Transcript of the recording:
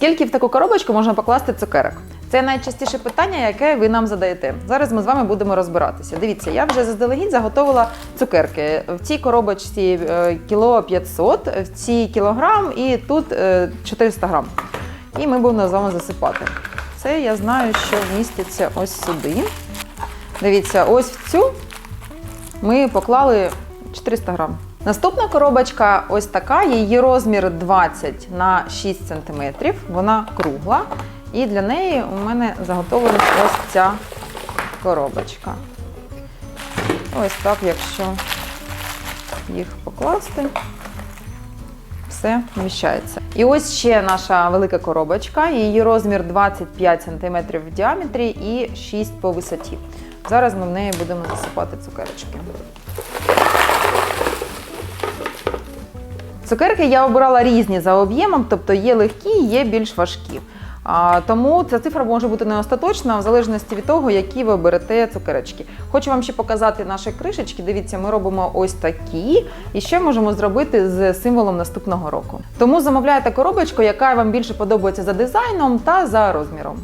Скільки в таку коробочку можна покласти цукерок? Це найчастіше питання, яке ви нам задаєте. Зараз ми з вами будемо розбиратися. Дивіться, я вже заздалегідь заготовила цукерки. В цій коробочці е, кіло 500, в цій кілограм і тут е, 400 грам. І ми будемо з вами засипати. Це я знаю, що вміститься ось сюди. Дивіться, ось в цю ми поклали 400 грам. Наступна коробочка ось така, її розмір 20 на 6 см. Вона кругла. І для неї у мене заготовлена ось ця коробочка. Ось так, якщо їх покласти, все вміщається. І ось ще наша велика коробочка. Її розмір 25 см в діаметрі і 6 по висоті. Зараз ми в неї будемо засипати цукерочки. Цукерки я обирала різні за об'ємом, тобто є легкі, є більш важкі. А, тому ця цифра може бути не остаточна, в залежності від того, які ви оберете цукерочки. Хочу вам ще показати наші кришечки. Дивіться, ми робимо ось такі, і ще можемо зробити з символом наступного року. Тому замовляйте коробочку, яка вам більше подобається за дизайном та за розміром.